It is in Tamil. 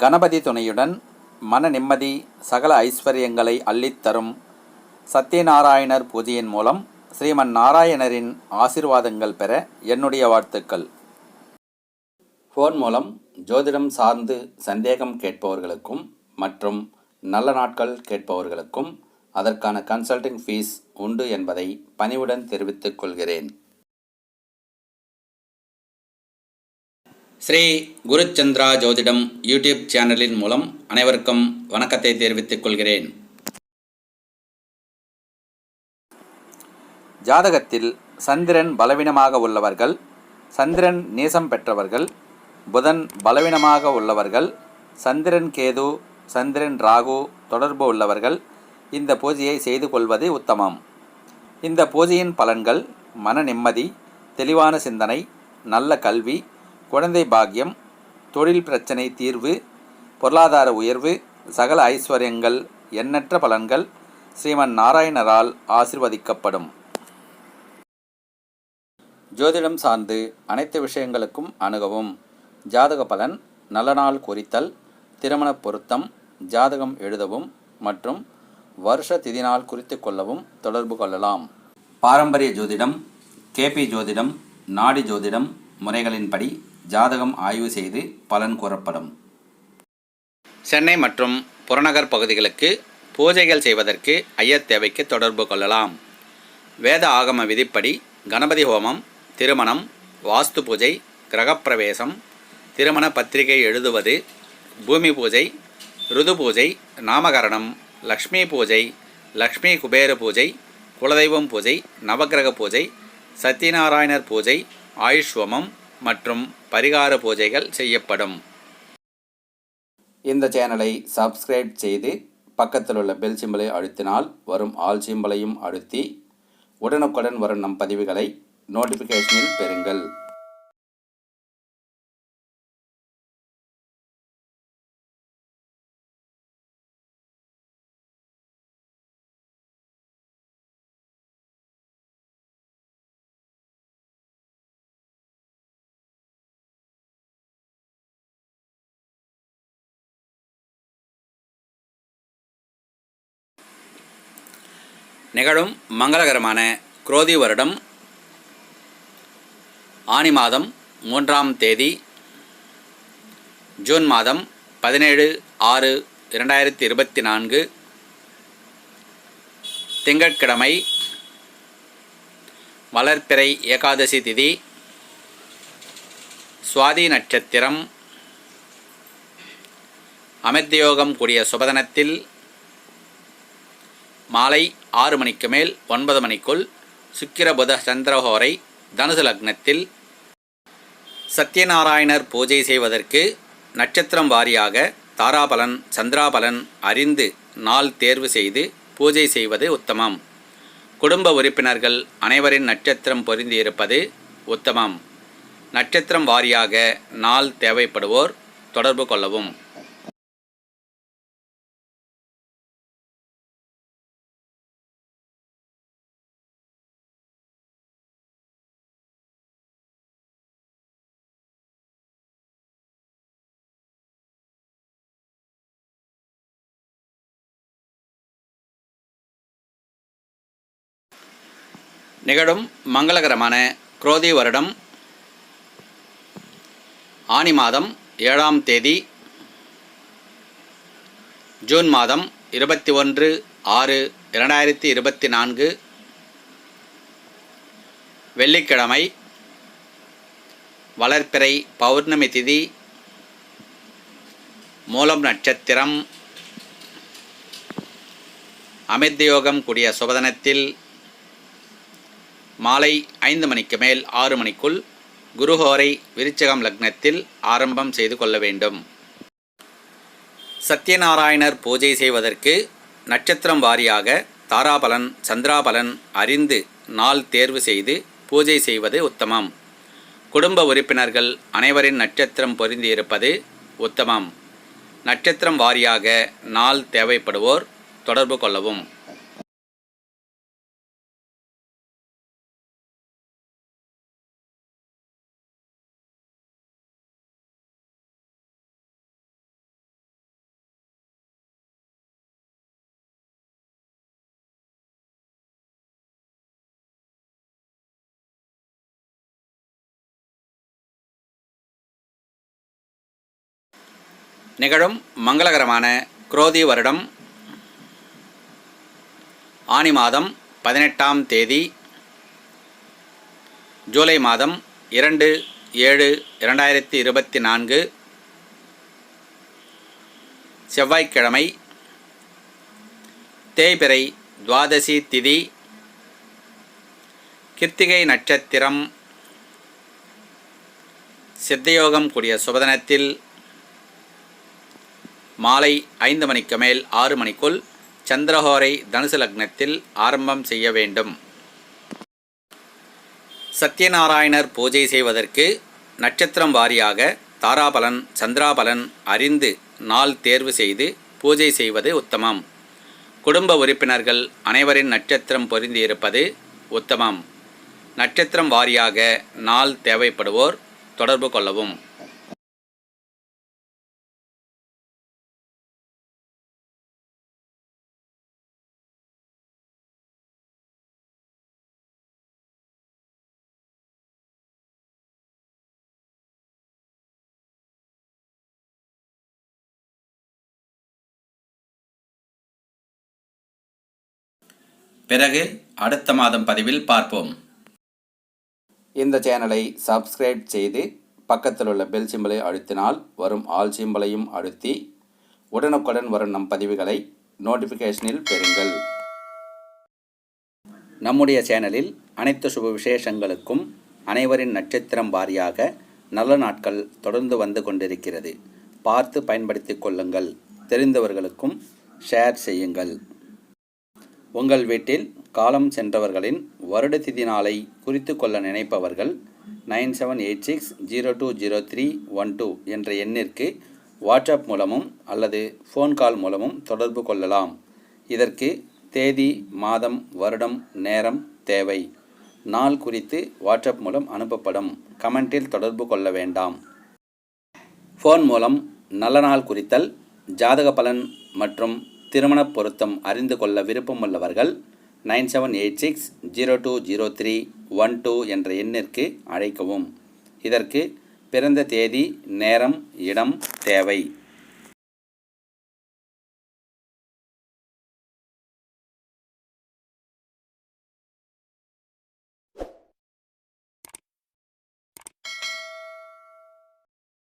கணபதி துணையுடன் மன நிம்மதி சகல ஐஸ்வர்யங்களை அள்ளித்தரும் சத்யநாராயணர் பூஜையின் மூலம் ஸ்ரீமன் நாராயணரின் ஆசிர்வாதங்கள் பெற என்னுடைய வாழ்த்துக்கள். ஃபோன் மூலம் ஜோதிடம் சார்ந்து சந்தேகம் கேட்பவர்களுக்கும் மற்றும் நல்ல நாட்கள் கேட்பவர்களுக்கும் அதற்கான கன்சல்டிங் ஃபீஸ் உண்டு என்பதை பணிவுடன் தெரிவித்துக் கொள்கிறேன். ஸ்ரீ குருச்சந்திரா ஜோதிடம் யூடியூப் சேனலின் மூலம் அனைவருக்கும் வணக்கத்தை தெரிவித்துக் கொள்கிறேன். ஜாதகத்தில் சந்திரன் பலவீனமாக உள்ளவர்கள் சந்திரன் நீசம் பெற்றவர்கள் புதன் பலவீனமாக உள்ளவர்கள் சந்திரன் கேது சந்திரன் ராகு தொடர்பு உள்ளவர்கள் இந்த பூஜையை செய்து கொள்வது உத்தமம். இந்த பூஜையின் பலன்கள் மன நிம்மதி தெளிவான சிந்தனை நல்ல கல்வி குழந்தை பாக்கியம் தொழில் பிரச்சனை தீர்வு பொருளாதார உயர்வு சகல ஐஸ்வர்யங்கள் எண்ணற்ற பலன்கள் ஸ்ரீமன் நாராயணரால் ஆசிர்வதிக்கப்படும். ஜோதிடம் சார்ந்து அனைத்து விஷயங்களுக்கும் அணுகவும். ஜாதக பலன் நல்ல நாள் குறித்தல் திருமண பொருத்தம் ஜாதகம் எழுதவும் மற்றும் வருஷ திதி நாள் குறித்து கொள்ளவும் தொடர்பு கொள்ளலாம். பாரம்பரிய ஜோதிடம் கேபி ஜோதிடம் நாடி ஜோதிடம் முறைகளின்படி ஜாதகம் ஆய்வு செய்து பலன் கூறப்படும். சென்னை மற்றும் புறநகர் பகுதிகளுக்கு பூஜைகள் செய்வதற்கு ஐயத் தேவைக்கு தொடர்பு கொள்ளலாம். வேத ஆகம விதிப்படி கணபதி ஹோமம் திருமணம் வாஸ்து பூஜை கிரகப்பிரவேசம் திருமண பத்திரிகை எழுதுவது பூமி பூஜை ருது பூஜை நாமகரணம் லக்ஷ்மி பூஜை லக்ஷ்மி குபேர பூஜை குலதெய்வம் பூஜை நவக்கிரக பூஜை சத்யநாராயணர் பூஜை ஆயுஷ்வமம் மற்றும் பரிகார பூஜைகள் செய்யப்படும். இந்த சேனலை சப்ஸ்கிரைப் செய்து பக்கத்தில் உள்ள பெல் சிம்பலை அழுத்தினால் வரும் ஆல் சிம்பலையும் அழுத்தி உடனுக்குடன் வரும் நம் பதிவுகளை நோட்டிஃபிகேஷனில் பெறுங்கள். நிகழும் மங்களகரமான குரோதி வருடம் ஆனி மாதம் மூன்றாம் தேதி ஜூன் மாதம் பதினேழு ஆறு இரண்டாயிரத்தி இருபத்தி நான்கு திங்கட்கிழமை வளர்ப்பிறை ஏகாதசி திதி சுவாதி நட்சத்திரம். அமிர்தயோகம் கூடிய சுபதனத்தில் மாலை ஆறு மணிக்கு மேல் ஒன்பது மணிக்குள் சுக்கிரபுத சந்திரஹோரை தனுசு லக்னத்தில் சத்யநாராயணர் பூஜை செய்வதற்கு நட்சத்திரம் வாரியாக தாராபலன் சந்திராபலன் அறிந்து நாள் தேர்வு செய்து பூஜை செய்வது உத்தமம். குடும்ப உறுப்பினர்கள் அனைவரின் நட்சத்திரம் பொருந்தியிருப்பது உத்தமம். நட்சத்திரம் வாரியாக நாள் தேவைப்படுவோர் தொடர்பு கொள்ளவும். நிகழும் மங்களகரமான குரோதி வருடம் ஆனி மாதம் ஏழாம் தேதி ஜூன் மாதம் இருபத்தி ஒன்று ஆறு இரண்டாயிரத்தி இருபத்தி நான்கு வெள்ளிக்கிழமை வளர்ப்பிறை பௌர்ணமி திதி மூலம் நட்சத்திரம் அமிர்தயோகம் கூடிய சுபதனத்தில் மாலை ஐந்து மணிக்கு மேல் ஆறு மணிக்குள் குருஹோரை விருச்சகம் லக்னத்தில் ஆரம்பம் செய்து கொள்ள வேண்டும். சத்யநாராயணர் பூஜை செய்வதற்கு நட்சத்திரம் வாரியாக தாராபலன் சந்திராபலன் அறிந்து நாள் தேர்வு செய்து பூஜை செய்வது உத்தமம். குடும்ப உறுப்பினர்கள் அனைவரின் நட்சத்திரம் பொருந்தியிருப்பது உத்தமம். நட்சத்திரம் வாரியாக நாள் தேவைப்படுவோர் தொடர்பு கொள்ளவும். நிகழும் மங்களகரமான குரோதி வருடம். ஆனி மாதம் பதினெட்டாம் தேதி. ஜூலை மாதம் இரண்டு ஏழு இரண்டாயிரத்தி இருபத்தி நான்கு. செவ்வாய்க்கிழமை தேய்பிறை துவாதசி திதி. கிருத்திகை நட்சத்திரம். சித்தயோகம் கூடிய சுபதனத்தில் மாலை ஐந்து மணிக்கு மேல் ஆறு மணிக்குள் சந்திரஹோரை தனுசு லக்னத்தில் ஆரம்பம் செய்ய வேண்டும். சத்யநாராயணர் பூஜை செய்வதற்கு நட்சத்திரம் வாரியாக தாராபலன் சந்திராபலன் அறிந்து நாள் தேர்வு செய்து பூஜை செய்வது உத்தமம். குடும்ப உறுப்பினர்கள் அனைவரின் நட்சத்திரம் பொருந்தியிருப்பது உத்தமம். நட்சத்திரம் வாரியாக நாள் தேவைப்படுவோர் தொடர்பு கொள்ளவும். பிறகு அடுத்த மாதம் பதிவில் பார்ப்போம். இந்த சேனலை சப்ஸ்கிரைப் செய்து பக்கத்தில் உள்ள பெல் சிம்பலை அழுத்தினால் வரும் ஆல் சிம்பலையும் அழுத்தி உடனுக்குடன் வரும் நம் பதிவுகளை நோட்டிஃபிகேஷனில் பெறுங்கள். நம்முடைய சேனலில் அனைத்து சுப விசேஷங்களுக்கும் அனைவரின் நட்சத்திரம் வாரியாக நல்ல நாட்கள் தொடர்ந்து வந்து கொண்டிருக்கிறது. பார்த்து பயன்படுத்திக் கொள்ளுங்கள். தெரிந்தவர்களுக்கும் ஷேர் செய்யுங்கள். உங்கள் வீட்டில் காலம் சென்றவர்களின் வருட திதி நாளை குறித்து கொள்ள நினைப்பவர்கள் nine seven eight six zero two zero three one two என்ற எண்ணிற்கு வாட்ஸ்அப் மூலமும் அல்லது ஃபோன் கால் மூலமும் தொடர்பு கொள்ளலாம். இதற்கு தேதி மாதம் வருடம் நேரம் தேவை. நாள் குறித்து வாட்ஸ்அப் மூலம் அனுப்பப்படும். கமெண்டில் தொடர்பு கொள்ள வேண்டாம். ஃபோன் மூலம் நல்ல நாள் குறித்தல் ஜாதக பலன் மற்றும் திருமணப் பொருத்தம் அறிந்து கொள்ள விருப்பமுள்ளவர்கள் nine seven eight six zero two zero three one two என்ற எண்ணிற்கு அழைக்கவும். இதற்கு பிறந்த தேதி நேரம் இடம் தேவை.